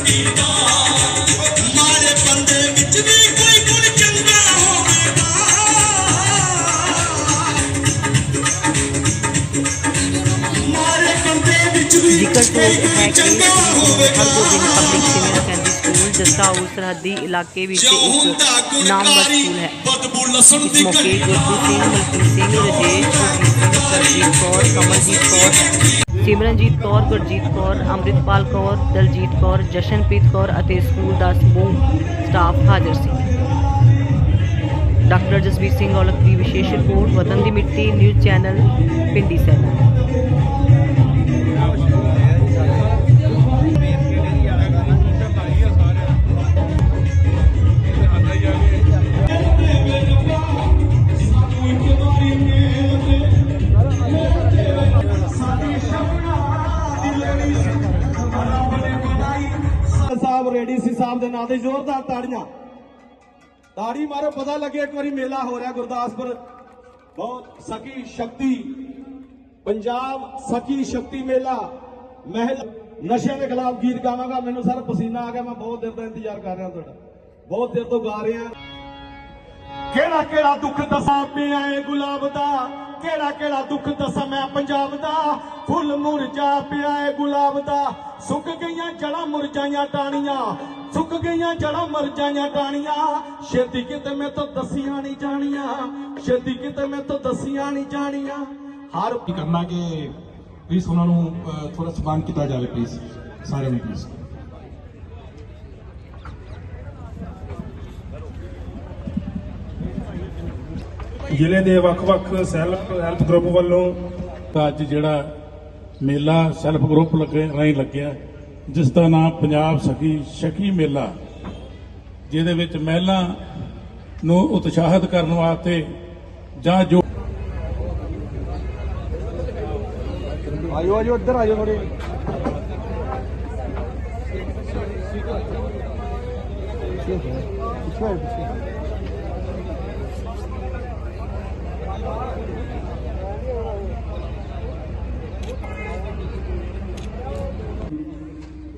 ਜ਼ਿੰਦਗੀ ਦਾ ਮਾਰੇ ਬੰਦੇ ਵਿੱਚ ਵੀ ਕੋਈ ਗੁਣ ਚੰਗਾ ਹੋਵੇਗਾ ਮਾਰੇ ਬੰਦੇ ਵਿੱਚ ਵੀ ਜ਼ਿਕਰਯੋਗ ਹੈ ਕੋਈ ਕਿ ਚੰਗਾ ਹਰਗੋਬਿੰਦ ਹੋਵੇਗਾ public senior secondary school Jassa house ਸਰਹੱਦੀ ਇਲਾਕੇ ਵਿੱਚ ਜੋ ਇੱਕ ਹੁੰਦਾ ਨਾਮਵਰ ਗੁਣਕਾਰੀ ਸਕੂਲ ਹੈ ਬਦਬੂ ਲਸਣ ਇਸ ਦੀ ਮੌਕੇ ਕਰੀ ਗੁਰਪ੍ਰੀਤ ਸਿੰਘ ਮਲਕੀਤ ਸਿੰਘ ਰਜੇਸ਼ ਗੁਰਜੀਤ ਸਿੰਘ ਸਰਜੀਤ ਕੌਰ ਕਮਲਜੀਤ ਕੌਰ ਸਿਮਰਨਜੀਤ ਕੌਰ, ਗੁਰਜੀਤ ਕੌਰ, ਅੰਮ੍ਰਿਤਪਾਲ ਕੌਰ, ਦਲਜੀਤ ਕੌਰ, ਜਸ਼ਨਪ੍ਰੀਤ ਕੌਰ ਅਤੇ ਸਕੂਲ ਦਾ ਸਮੂਹ ਸਟਾਫ ਹਾਜ਼ਰ ਸੀ। ਡਾਕਟਰ ਜਸਵੀਰ ਸਿੰਘ ਔਲਖ ਦੀ ਵਿਸ਼ੇਸ਼ report, Watan Di Mitti, news channel, Pindi Saina. ਸਾਹਿਬ ਰੇਡੀ ਸਾਹਿਬ ਦੇ ਨਾਂ ਤੇ ਜ਼ੋਰਦਾਰ ਤਾੜੀਆਂ। ਤਾੜੀ ਮਾਰੋ, ਪਤਾ ਲੱਗੇ ਇੱਕ ਵਾਰੀ ਮੇਲਾ ਹੋ ਰਿਹਾ ਗੁਰਦਾਸਪੁਰ। ਬਹੁਤ ਸਕੀ ਸ਼ਕਤੀ, ਪੰਜਾਬ ਸਕੀ ਸ਼ਕਤੀ ਮੇਲਾ, ਮਹਿਲ ਨਸ਼ਿਆਂ ਦੇ ਖਿਲਾਫ ਗੀਤ ਗਾਵਾਂਗਾ। ਮੈਨੂੰ ਸਰ ਪਸੀਨਾ ਆ ਗਿਆ, ਮੈਂ ਬਹੁਤ ਦੇਰ ਦਾ ਇੰਤਜ਼ਾਰ ਕਰ ਰਿਹਾ ਤੁਹਾਡਾ। ਬਹੁਤ ਦੇਰ ਤੋਂ ਗਾ ਰਿਹਾ। ਕਿਹੜਾ ਕਿਹੜਾ ਦੁੱਖ ਦੱਸਾਂ ਪਿਆ ਏ ਗੁਲਾਬ ਦਾ? ਕਿਹੜਾ ਕਿਹੜਾ ਦੁੱਖ ਦੱਸਾਂ ਮੈਂ ਪੰਜਾਬ ਦਾ? ਫੁੱਲ ਮੁਰਝਾ ਪਿਆ ਏ ਗੁਲਾਬ ਦਾ। ਸੁੱਕ ਗਈਆਂ ਜੜਾਂ ਮੁਰਝਾਈਆਂ ਟਾਣੀਆਂ ਸੁੱਕ ਗਈਆਂ ਜੜਾਂ ਮੁਰਝਾਈਆਂ ਟਾਣੀਆਂ। ਛੇਤੀ ਕਿਤੇ ਮੈਂ ਤਾਂ ਦਸੀਆਂ ਨਹੀਂ ਜਾਣੀਆਂ ਛੇਤੀ ਕਿਤੇ ਮੈਂ ਤਾਂ ਦਸੀਆਂ ਨਹੀਂ ਜਾਣੀਆਂ। ਹਰ ਕੀ ਕਰਨਾ ਕਿ ਪਲੀਜ਼ ਉਹਨਾਂ ਨੂੰ ਥੋੜਾ ਸਨਮਾਨ ਕੀਤਾ ਜਾਵੇ ਪਲੀਜ਼ ਸਾਰਿਆਂ ਨੂੰ ਪਲੀਜ਼ ਜ਼ਿਲ੍ਹੇ ਦੇ ਵੱਖ-ਵੱਖ ਸੈਲਫ ਹੈਲਪ ਗਰੁੱਪ ਵੱਲੋਂ ਤਾਂ ਅੱਜ ਜਿਹੜਾ ਮੇਲਾ ਸੈਲਫ ਗਰੁੱਪ ਲੱਗੇ ਰਾਹੀਂ ਲੱਗਿਆ। ਜਿਸ ਦਾ ਨਾਮ ਪੰਜਾਬ ਸਖੀ ਸ਼ਕੀ ਮੇਲਾ। ਜਿਹਦੇ ਵਿੱਚ ਮਹਿਲਾ ਨੂੰ ਉਤਸ਼ਾਹਿਤ ਕਰਨ ਵਾਸਤੇ ਜਾਂ ਜੋ ਆਜੋ ਆਜੋ, ਇੱਧਰ ਆਜੋ ਥੋੜੇ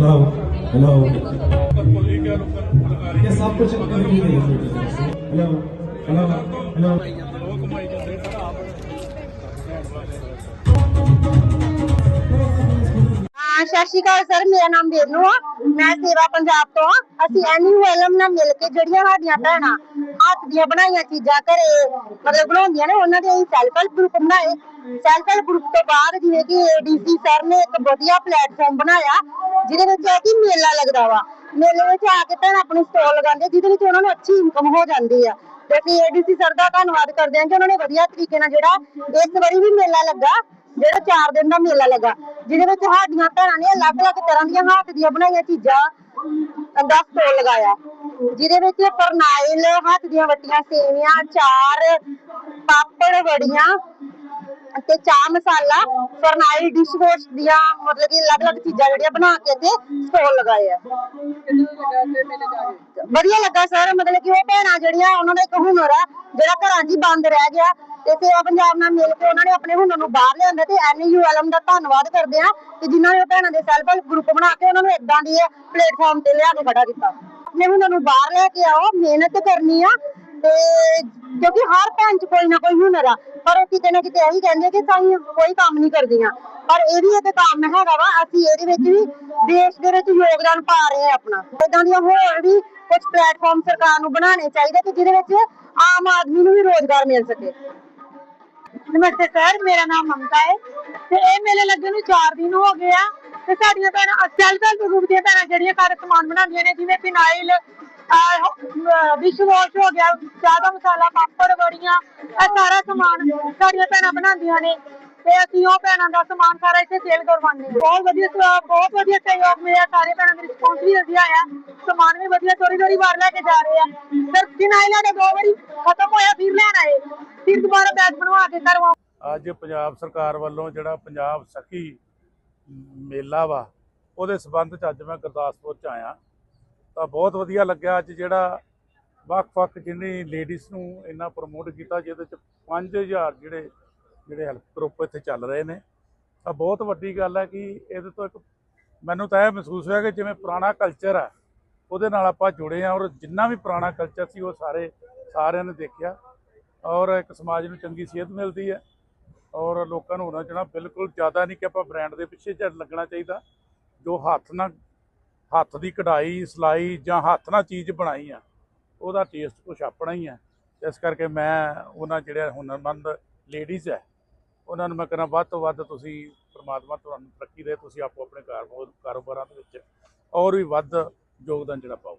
इसकी वेबसाइट भी सा- एक साल हो गया आपने बनाई हुई। हेलो हेलो ये सब कुछ हेलो हेलो हेलो ਸਤਿ ਸ਼੍ਰੀ ਅਕਾਲ ਸਰ, ਮੇਰਾ ਨਾਮ ਬੇਨੂ ਆ। ਮੈਂ ਸੇਵਾ ਪੰਜਾਬ ਤੋਂ ਆ। ਅਸੀਂ ਐਨੂਅਲਮ ਨਾਲ ਮਿਲ ਕੇ ਜਿਹੜੀਆਂ ਸਾਡੀਆਂ ਭੈਣਾਂ ਹੱਥ ਦੀਆਂ ਬਣਾਈਆਂ ਚੀਜ਼ਾਂ ਘਰੇ ਮਤਲਬ ਬਣਾਉਂਦੀਆਂ ਨੇ, ਉਹਨਾਂ ਦੇ ਅਸੀਂ ਸੈਲਫ ਹੈਲਪ ਗਰੁੱਪ ਬਣਾਏ। ਸੈਲਫ ਹੈਲਪ ਗਰੁੱਪ ਤੋਂ ਬਾਅਦ ਜਿਵੇਂ ਕਿ ਏਡੀਸੀ ਸਰ ਨੇ ਇੱਕ ਵਧੀਆ ਪਲੇਟਫਾਰਮ ਬਣਾਇਆ, ਜਿਹਦੇ ਵਿੱਚ ਹੈ ਕਿ ਮੇਲਾ ਲੱਗਦਾ ਵਾ। ਮੇਲੇ ਵਿੱਚ ਆ ਕੇ ਭੈਣ ਆਪਣੇ ਸਟਾਲ ਲਗਾਉਂਦੇ, ਜਿਹਦੇ ਵਿੱਚ ਉਹਨਾਂ ਨੂੰ ਅੱਛੀ ਇਨਕਮ ਹੋ ਜਾਂਦੀ ਆ। ਤੇ ਅਸੀਂ ਏਡੀਸੀ ਸਰ ਦਾ ਧੰਨਵਾਦ ਕਰਦੇ ਹਾਂ ਕਿ ਉਹਨਾਂ ਨੇ ਵਧੀਆ ਤਰੀਕੇ ਨਾਲ ਜਿਹੜਾ ਇਸ ਵਾਰੀ ਵੀ ਮੇਲਾ ਲੱਗਾ। ਜਿਹੜਾ 4 ਦਿਨ ਦਾ ਮੇਲਾ ਲੱਗਾ, ਜਿਹਦੇ ਵਿੱਚ ਸਾਡੀਆਂ ਭੈਣਾਂ ਨੇ ਅਲੱਗ-ਅਲੱਗ ਤਰ੍ਹਾਂ ਦੀਆਂ ਹੱਥ ਦੀਆਂ ਬਣਾਈਆਂ ਚੀਜ਼ਾਂ ਦਾ ਸਟੋਲ ਲਗਾਇਆ। ਜਿਹਦੇ ਵਿੱਚ ਫਰਨਾਈਲ ਹੱਥ ਦੀਆਂ ਵੱਟੀਆਂ, ਸੇਵੀਆਂ ਚਾਰ ਪਾਪੜ, ਵੜੀਆਂ ਤੇ ਚਾਹ ਮਸਾਲਾ, ਫਰਨਾਈਲ ਡਿਸ਼ ਵਾਸ਼ ਦੀਆਂ ਮਤਲਬ ਕਿ ਅਲੱਗ-ਅਲੱਗ ਚੀਜ਼ਾਂ ਜਿਹੜੀਆਂ ਬਣਾ ਕੇ ਤੇ ਸਟੋਲ ਲਗਾਏ ਆ। ਵਧੀਆ ਲੱਗਾ ਸਰ, ਮਤਲਬ ਕਿ ਉਹ ਭੈਣਾਂ ਜਿਹੜੀਆਂ, ਉਹਨਾਂ ਦਾ ਇੱਕ ਹੁਨਰ ਆ, ਜਿਹੜਾ ਘਰਾਂ 'ਚ ਹੀ ਬੰਦ ਰਹਿ ਗਿਆ। ਤੇ ਸੇਵਾ ਪੰਜਾਬ ਨਾਲ ਮਿਲ ਕੇ ਉਹਨਾਂ ਨੇ ਆਪਣੇ ਹੁਨਰ ਨੂੰ ਬਾਹਰ ਲਿਆਂਦਾ ਤੇ ਐਨਯੂਐਲਐਮ ਦਾ ਧੰਨਵਾਦ ਕਰਦੇ ਆ ਕਿ ਜਿਨ੍ਹਾਂ ਨੇ ਉਹ ਭੈਣਾਂ ਦੇ ਸੈਲਫ ਹੈਲਪ ਗਰੁੱਪ ਬਣਾ ਕੇ ਉਹਨਾਂ ਨੂੰ ਇਦਾਂ ਦੀ ਪਲੇਟਫਾਰਮ ਤੇ ਲਿਆ ਕੇ ਖੜਾ ਕੀਤਾ। ਆਪਣੇ ਹੁਨਰ ਨੂੰ ਬਾਹਰ ਲੈ ਕੇ ਆਓ, ਮਿਹਨਤ ਕਰਨੀ ਆ ਤੇ ਕਿਉਂਕਿ ਹਰ ਭੈਣ 'ਚ ਕੋਈ ਨਾ ਕੋਈ ਹੁਨਰ ਆ, ਪਰ ਉਹ ਕਿਤੇ ਨਾ ਕਿਤੇ ਇਹੀ ਕਹਿੰਦੇ ਕਿ ਸਾਈਂ ਕੋਈ ਕੰਮ ਨਹੀਂ ਕਰਦੀਆਂ। ਪਰ ਇਹ ਵੀ ਇੱਕ ਕੰਮ ਹੈਗਾ ਵਾ, ਅਸੀਂ ਇਹਦੇ ਵਿੱਚ ਵੀ ਦੇਸ਼ ਦੇ ਵਿੱਚ ਯੋਗਦਾਨ ਪਾ ਰਹੇ ਆ ਆਪਣਾ। ਇਦਾਂ ਦੀਆਂ ਹੋਰ ਵੀ ਕੁਝ ਪਲੇਟਫਾਰਮ ਸਰਕਾਰ ਨੂੰ ਬਣਾਉਣੇ ਚਾਹੀਦੇ ਕਿ ਜਿਹਦੇ ਵਿੱਚ ਆਮ ਆਦਮੀ ਨੂੰ ਵੀ ਰੋਜ਼ਗਾਰ ਮਿਲ ਸਕੇ। ਨਮਸਤੇ ਸਰ, ਮੇਰਾ ਨਾਮ ਮਮਤਾ ਹੈ ਤੇ ਇਹ ਮੇਲੇ ਲੱਗੇ ਨੂੰ 4 ਦਿਨ ਹੋ ਗਏ ਆ ਤੇ ਸਾਡੀਆਂ ਭੈਣਾਂ ਸੈਲਫ ਹੈਲਪ ਗਰੁੱਪ ਦੀਆਂ ਭੈਣਾਂ ਜਿਹੜੀਆਂ ਘਰ ਸਮਾਨ ਬਣਾਉਂਦੀਆਂ ਨੇ, ਜਿਵੇਂ ਫਿਨਾਈਲ ਵਿਸ਼ ਵਾਸ਼ ਹੋ ਗਿਆ ਜ਼ਿਆਦਾ ਮਸਾਲਾ, ਪਾਪੜ ਬੜੀਆਂ ਇਹ ਸਾਰਾ ਸਮਾਨ ਸਾਡੀਆਂ ਭੈਣਾਂ ਬਣਾਉਂਦੀਆਂ ਨੇ। ਤੇ ਅਸੀਂ ਉਹ ਭੈਣਾਂ ਦਾ ਸਮਾਨ ਸਾਰਾ ਇੱਥੇ ਸੇਲ ਕਰਵਾਉਂਦੇ ਹਾਂ। ਬਹੁਤ ਵਧੀਆ ਸ- ਬਹੁਤ ਵਧੀਆ ਸਹਿਯੋਗ ਮਿਲਿਆ। ਸਾਰੇ ਭੈਣਾਂ ਦਾ ਰਿਸਪੌਂਸ ਵੀ ਵਧੀਆ ਆਇਆ। ਸਮਾਨ ਵੀ ਵਧੀਆ ਚੋਰੀ ਚੋਰੀ ਬਾਹਰ ਲੈ ਕੇ ਜਾ ਰਹੇ ਆ। ਫਿਰ ਜਿਨ ਆਏ ਲੈਣੇ, ਦੋ ਵਾਰੀ ਖਤਮ ਹੋਇਆ, ਫਿਰ ਲੈਣ ਆਏ। ਫਿਰ ਦੁਬਾਰਾ ਬੈਚ ਬਣਵਾ ਕੇ ਕਰਵਾ ਅੱਜ ਪੰਜਾਬ ਸਰਕਾਰ ਵੱਲੋਂ ਜਿਹੜਾ ਪੰਜਾਬ ਸਖੀ ਮੇਲਾ ਵਾ, ਉਹਦੇ ਸਬੰਧ ਚ ਅੱਜ ਮੈਂ ਗੁਰਦਾਸਪੁਰ ਚ ਆਇਆ। ਤਾਂ ਬਹੁਤ ਵਧੀਆ ਲੱਗਿਆ ਅੱਜ ਜਿਹੜਾ ਵੱਖ-ਵੱਖ ਜਿੰਨੀ ਲੇਡੀਜ਼ ਨੂੰ ਇੰਨਾ ਪ੍ਰਮੋਟ ਕੀਤਾ, ਜਿਹਦੇ ਚ 5000 ਜਿਹੜੇ ਜਿਹੜੇ ਹੈਲਪ ਗਰੁੱਪ ਇੱਥੇ ਚੱਲ ਰਹੇ ਨੇ। ਤਾਂ ਬਹੁਤ ਵੱਡੀ ਗੱਲ ਹੈ ਕਿ ਇਹਦੇ ਤੋਂ ਇੱਕ ਮੈਨੂੰ ਤਾਂ ਇਹ ਮਹਿਸੂਸ ਹੋਇਆ ਕਿ ਜਿਵੇਂ ਪੁਰਾਣਾ ਕਲਚਰ ਹੈ, ਉਹਦੇ ਨਾਲ ਆਪਾਂ ਜੁੜੇ ਆ ਔਰ ਜਿੰਨਾ ਵੀ ਪੁਰਾਣਾ ਕਲਚਰ ਸੀ, ਉਹ ਸਾਰੇ, ਸਾਰਿਆਂ ਨੇ ਦੇਖਿਆ। ਔਰ ਇੱਕ ਸਮਾਜ ਨੂੰ ਚੰਗੀ ਸਿਹਤ ਮਿਲਦੀ ਹੈ ਔਰ ਲੋਕਾਂ ਨੂੰ ਹੋਣਾ ਚਾਹੀਦਾ ਬਿਲਕੁਲ ਜ਼ਿਆਦਾ ਨਹੀਂ ਕਿ ਆਪਾਂ ਬ੍ਰਾਂਡ ਦੇ ਪਿੱਛੇ ਝੜ ਲੱਗਣਾ ਚਾਹੀਦਾ, ਜੋ ਹੱਥ ਨਾਲ ਹੱਥ ਦੀ ਕਢਾਈ, ਸਿਲਾਈ ਜਾਂ ਹੱਥ ਨਾਲ ਚੀਜ਼ ਬਣਾਈ ਆ, ਉਹਦਾ ਟੇਸਟ ਕੁਛ ਆਪਣਾ ਹੀ ਹੈ ਇਸ ਕਰਕੇ ਮੈਂ ਉਹਨਾਂ ਜਿਹੜੇ ਹੁਨਰਮੰਦ ਲੇਡੀਜ਼ ਹੈ ਉਹਨਾਂ ਨੂੰ ਮੈਂ ਕਹਿੰਦਾ ਵੱਧ ਤੋਂ ਵੱਧ ਤੁਸੀਂ ਪਰਮਾਤਮਾ ਤੁਹਾਨੂੰ ਤਰੱਕੀ ਦੇ, ਤੁਸੀਂ ਆਪੋ ਆਪਣੇ ਕਾਰੋਬਾਰਾਂ ਦੇ ਵਿੱਚ ਔਰ ਵੀ ਵੱਧ ਯੋਗਦਾਨ ਜਿਹੜਾ ਪਾਓ।